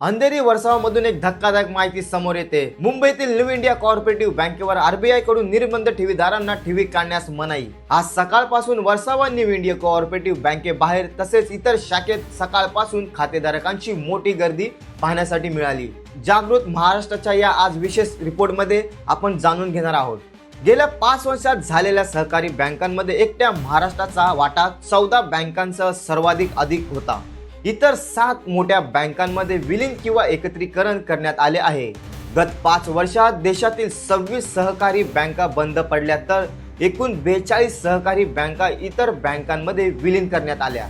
अंधेरी वर्षावामधून एक धक्कादायक माहिती समोर येते. मुंबईतील न्यू इंडिया कॉर्पोरेटिव्ह बँकेवर आरबीआयकडून निर्बंध ठेवीदारांना ठेवी काढण्यास मनाई. आज सकाळपासून वर्षावा न्यू इंडिया कॉर्पोरेटिव्ह बँकेबाहेर तसेच इतर शाखेत सकाळपासून खातेधारकांची मोठी गर्दी पाहण्यासाठी मिळाली. जागृत महाराष्ट्राच्या या आज विशेष रिपोर्टमध्ये आपण जाणून घेणार आहोत. गेल्या पाच वर्षात झालेल्या सहकारी बँकांमध्ये एकट्या महाराष्ट्राचा वाटा चौदा बँकांसह सर्वाधिक अधिक होता. इतर सात मोठ्या बँकांमध्ये विलीन किंवा एकत्रीकरण करण्यात आले आहे. गत पाच वर्षात देशातील सव्वीस सहकारी बँका बंद पडल्या तर एकूण बेचाळीस सहकारी बँका इतर बँकांमध्ये विलीन करण्यात आल्या.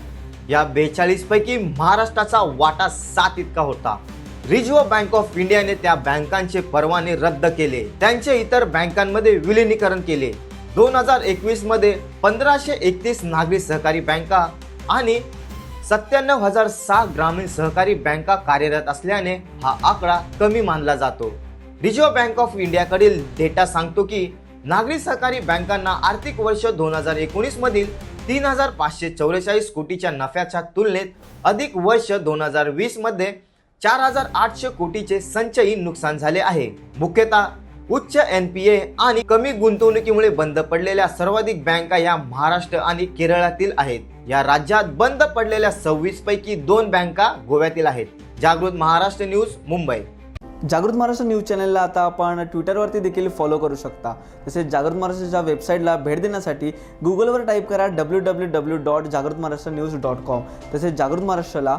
या बेचाळीस पैकी महाराष्ट्राचा वाटा सात इतका होता. रिझर्व्ह बँक ऑफ इंडियाने त्या बँकांचे परवाने रद्द केले. त्यांचे इतर बँकांमध्ये विलिनीकरण केले. दोन हजार एकवीसमध्ये पंधराशे एकतीस नागरी सहकारी बँका आणि सत्त्याण्णव हजार सहा ग्रामीण सहकारी बँका कार्यरत असल्याने हा आकडा कमी मानला जातो. रिझर्व्ह बँक ऑफ इंडियाकडील डेटा सांगतो की नागरी सहकारी बँकांना आर्थिक वर्ष दोन हजार एकोणीस मधील तीन हजार पाचशे चौवेचाळीस कोटीच्या नफ्याच्या तुलनेत अधिक वर्ष दोन हजार वीसमध्ये चार हजार आठशे कोटीचे संचयी नुकसान झाले आहे. मुख्यतः उच्च एन पी ए आणि कमी गुंतवणुकीमुळे बंद पडलेल्या सर्वाधिक बँका या महाराष्ट्र आणि केरळातील आहेत. या राज्यात बंद पडलेल्या सव्वीस पैकी दोन बँका गोव्यातील आहेत. जागृत महाराष्ट्र न्यूज मुंबई. जागृत महाराष्ट्र न्यूज चॅनलला आता आपण ट्विटरवरती देखील फॉलो करू शकता. तसेच जागृत महाराष्ट्राच्या वेबसाईटला भेट देण्यासाठी गुगलवर टाईप करा डब्ल्यू डब्ल्यू डब्ल्यू डॉट जागृत महाराष्ट्र न्यूज डॉट कॉम तसेच जागृत महाराष्ट्राला